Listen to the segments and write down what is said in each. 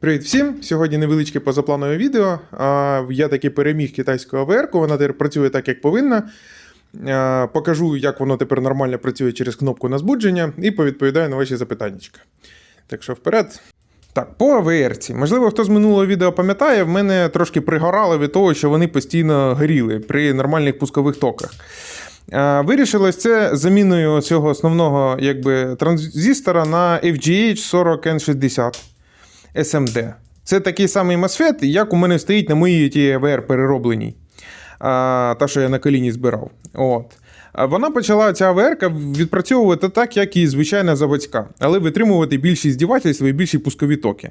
Привіт всім! Сьогодні невеличке позапланове відео. Я таки переміг китайську АВР, вона тепер працює так, як повинна. Покажу, як воно тепер нормально працює через кнопку на збудження, і повідповідаю на ваші запитання. Так що вперед. Так, по АВРці. Можливо, хто з минулого відео пам'ятає, в мене трошки пригорало від того, що вони постійно горіли при нормальних пускових токах. Вирішилось це заміною цього основного якби, транзистора на FGH 40N60. SMD. Це такий самий MOSFET, як у мене стоїть на моїй AVR переробленій. А, та, що я на коліні збирав. От. Вона почала ця АВР відпрацьовувати так, як і звичайна заводська, але витримувати більші здівательства і більші пускові токи.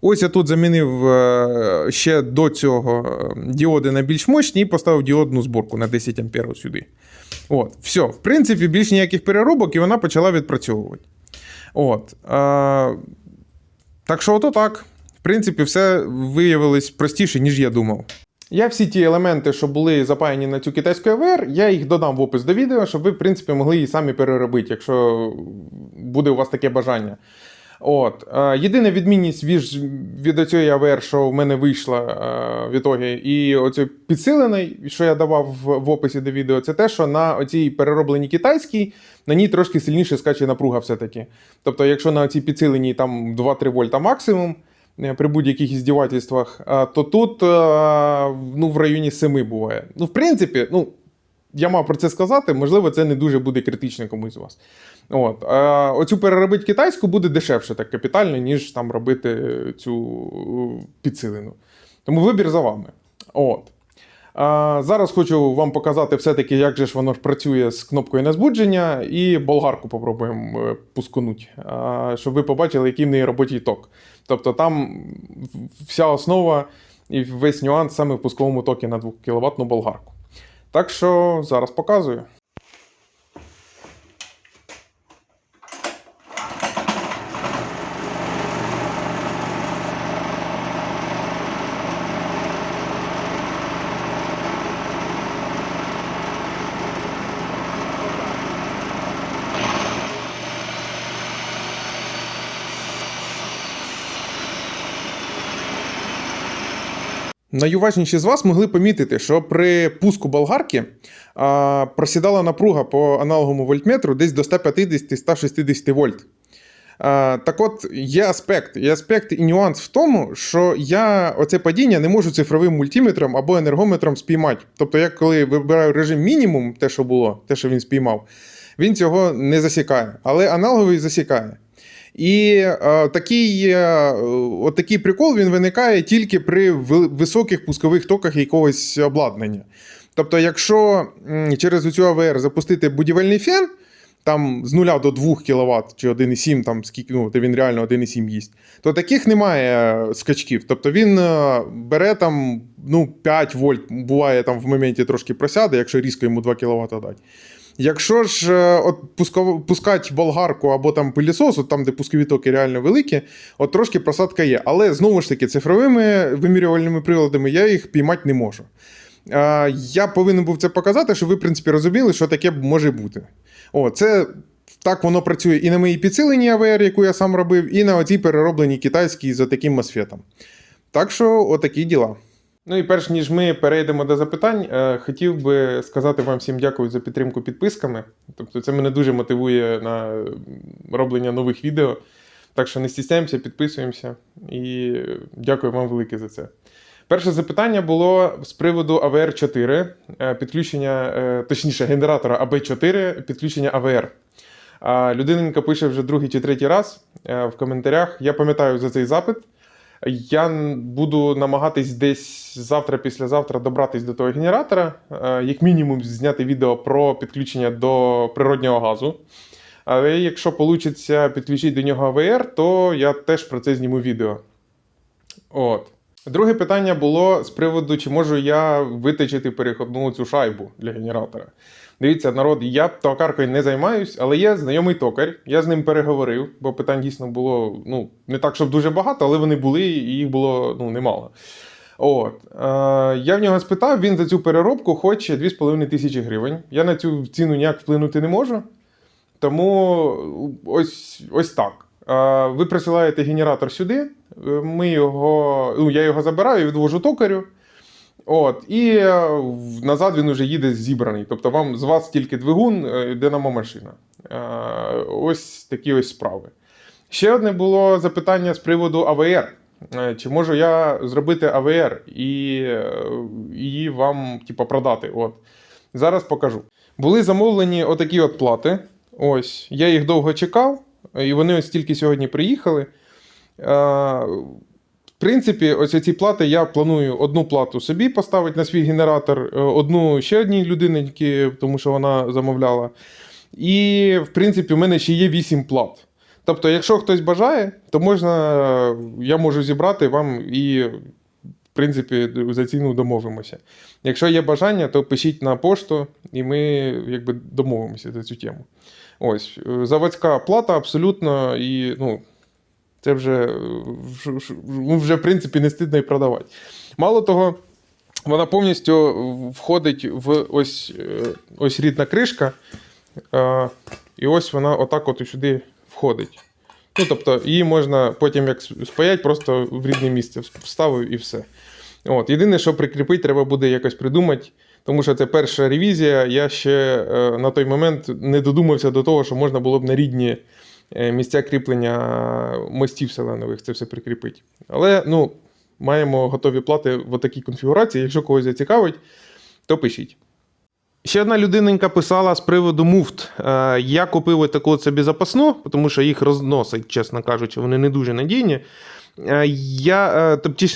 Ось я тут замінив е, ще до цього е, діоди на більш мощні і поставив діодну зборку на 10 А сюди. От, все. В принципі, більш ніяких переробок, і вона почала відпрацьовувати. От. Так що, ото так. В принципі, все виявилось простіше, ніж я думав. Я всі ті елементи, що були запаяні на цю китайську АВР, я їх додам в опис до відео, щоб ви, в принципі, могли її самі переробити, якщо буде у вас таке бажання. От. Е, Єдина відмінність від, цієї АВР, що в мене вийшла е, в ітогі, і оцей підсилений, що я давав в описі до відео, це те, що на оцій переробленій китайській на ній трошки сильніше скаче напруга все-таки. Тобто, якщо на цій підсиленій там 2-3 вольта максимум е, при будь-яких іздівательствах, е, то тут е, ну, в районі 7 буває. Ну, в принципі, ну, я мав про це сказати, можливо, це не дуже буде критично комусь з вас. От. Оцю переробити китайську буде дешевше так капітально, ніж там робити цю підсилену. Тому вибір за вами. От. А, зараз хочу вам показати все-таки, як же ж воно ж працює з кнопкою на збудження, і болгарку попробуємо пускунути, а, щоб ви побачили, який в неї робочий ток. Тобто там вся основа і весь нюанс саме в пусковому токі на 2 кВт болгарку. Так що зараз показую. Найуважніші з вас могли помітити, що при пуску болгарки а, просідала напруга по аналоговому вольтметру десь до 150-160 вольт. А, так от, є аспект. Є аспект і нюанс в тому, що я оце падіння не можу цифровим мультиметром або енергометром спіймати. Тобто, я коли вибираю режим мінімум, те, що було, те, що він спіймав, він цього не засікає. Але аналоговий засікає. І е, такий, е, от такий прикол він виникає тільки при високих пускових токах якогось обладнання. Тобто, якщо через цю АВР запустити будівельний фен, там з 0 до 2 кВт чи 1,7, там скільки ну, він реально 1,7 їсть, то таких немає е, скачків. Тобто він бере там ну, 5 вольт, буває там в моменті трошки просяде, якщо різко йому 2 кВт дати. Якщо ж е, от пускати болгарку або там пилісос, от там, де пускові токи реально великі, от трошки просадка є. Але знову ж таки, цифровими вимірювальними приладами я їх піймати не можу. Е, я повинен був це показати, щоб ви, в принципі, розуміли, що таке може бути. О, це так воно працює і на моїй підсиленій АВР, яку я сам робив, і на оцій переробленій китайській за таким мосфетом. Так що, отакі діла. Ну і перш ніж ми перейдемо до запитань, е, хотів би сказати вам всім дякую за підтримку підписками. Тобто, це мене дуже мотивує на роблення нових відео. Так що не стісняємося, підписуємося і дякую вам велике за це. Перше запитання було з приводу AVR4, е, підключення, е, точніше, генератора AB4, підключення AVR. А Людиненька пише вже другий чи третій раз в коментарях. Я пам'ятаю за цей запит. Я буду намагатись десь завтра, післязавтра добратись до того генератора, е, як мінімум зняти відео про підключення до природнього газу. Але якщо вийде підключити до нього АВР, то я теж про це зніму відео. От. Друге питання було з приводу, чи можу я виточити переходну цю шайбу для генератора. Дивіться, народ, я токаркою не займаюсь, але є знайомий токар. Я з ним переговорив, бо питань дійсно було ну, не так, щоб дуже багато, але вони були, і їх було ну, немало. От. Е, я в нього спитав, він за цю переробку хоче 2,5 тисячі гривень. Я на цю ціну ніяк вплинути не можу. Тому ось, ось так. Ви присилаєте генератор сюди, е, ми його, ну, я його забираю, відвожу токарю. От, і е, назад він вже їде зібраний. Тобто вам з вас тільки двигун, е, динамо-машина. Ось такі ось справи. Ще одне було запитання з приводу АВР. Чи можу я зробити АВР і її вам типу, продати? От. Зараз покажу. Були замовлені отакі от плати. Ось, я їх довго чекав, і вони ось тільки сьогодні приїхали. Е, В принципі, ось ці плати я планую одну плату собі поставити на свій генератор, е, одну ще одній людині, тому що вона замовляла. І, в принципі, у мене ще є 8 плат. Тобто, якщо хтось бажає, то можна, я можу зібрати вам і, в принципі, за ціну домовимося. Якщо є бажання, то пишіть на пошту, і ми якби домовимося за цю тему. Ось, е, заводська плата абсолютно, і ну, це вже, е, ну, вже в принципі не стидно і продавати. Мало того, вона повністю входить в ось, е, ось рідна кришка. І ось вона отак от сюди входить. Ну, тобто, її можна потім як спаять, просто в рідне місце вставив і все. От. Єдине, що прикріпити, треба буде якось придумати, тому що це перша ревізія. Я ще е, на той момент не додумався до того, що можна було б на рідні е, місця кріплення мостів селенових це все прикріпити. Але ну, маємо готові плати в такій конфігурації. Якщо когось зацікавить, то пишіть. Ще одна людиненька писала з приводу муфт. Е, Я купив таку собі запасну, тому що їх розносить, чесно кажучи, вони не дуже надійні. Е, Я, е, тобто,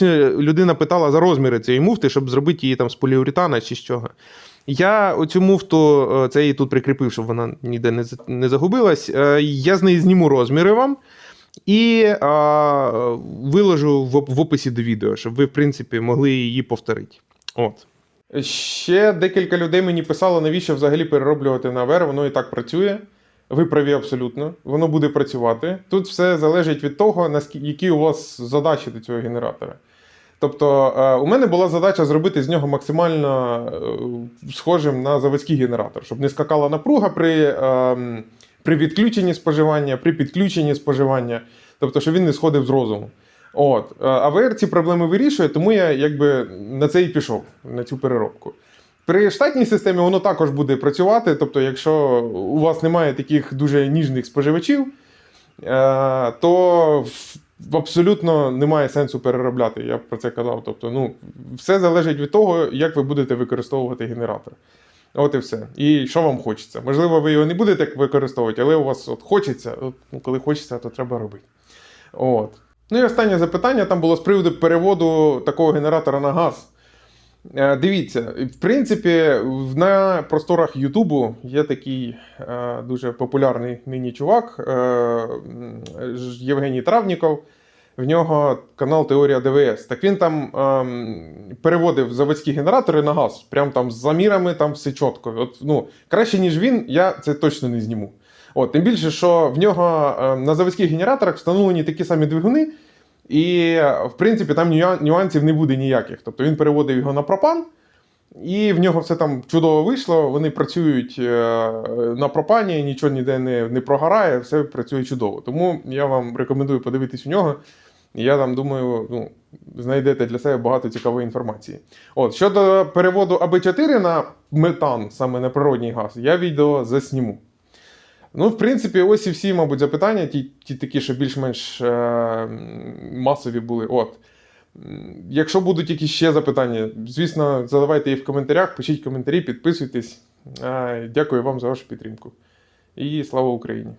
людина питала за розміри цієї муфти, щоб зробити її там з поліуретана чи з чого. Я оцю муфту, е, це її тут прикріпив, щоб вона ніде не, загубилась. Я з неї зніму розміри вам і е, виложу в, в описі до відео, щоб ви, в принципі, могли її повторити. От. Ще декілька людей мені писало, навіщо взагалі перероблювати на АВР, воно і так працює. Ви праві абсолютно, воно буде працювати. Тут все залежить від того, які у вас задачі до цього генератора. Тобто, е, у мене була задача зробити з нього максимально е, схожим на заводський генератор, щоб не скакала напруга при, ем, при відключенні споживання, при підключенні споживання, тобто, щоб він не сходив з розуму. От. е, АВР ці проблеми вирішує, тому я якби на це і пішов, на цю переробку. При штатній системі воно також буде працювати. Тобто, якщо у вас немає таких дуже ніжних споживачів, е, то абсолютно немає сенсу переробляти. Я про це казав. Тобто, ну, все залежить від того, як ви будете використовувати генератор. От і все. І що вам хочеться. Можливо, ви його не будете використовувати, але у вас от хочеться. От, ну, коли хочеться, то треба робити. От. Ну і останнє запитання там було з приводу переводу такого генератора на газ. Е, Дивіться, в принципі, на просторах Ютубу є такий е, дуже популярний нині чувак е, Євгеній Травніков. В нього канал Теорія ДВС. Так він там ем, переводив заводські генератори на газ. Прям там з замірами, там все чітко. От, ну, краще, ніж він, я це точно не зніму. От, тим більше, що в нього е, на заводських генераторах встановлені такі самі двигуни, і, в принципі, там нюансів не буде ніяких. Тобто він переводив його на пропан, і в нього все там чудово вийшло. Вони працюють е, на пропані, нічого ніде не, не прогорає, все працює чудово. Тому я вам рекомендую подивитись у нього. Я там думаю, ну, знайдете для себе багато цікавої інформації. От, щодо переводу АБ4 на метан, саме на природній газ, я відео засніму. Ну, в принципі, ось і всі, мабуть, запитання, ті, ті такі, що більш-менш е, масові були. От. Якщо будуть якісь ще запитання, звісно, задавайте їх в коментарях, пишіть коментарі, підписуйтесь. Е, Дякую вам за вашу підтримку. І слава Україні!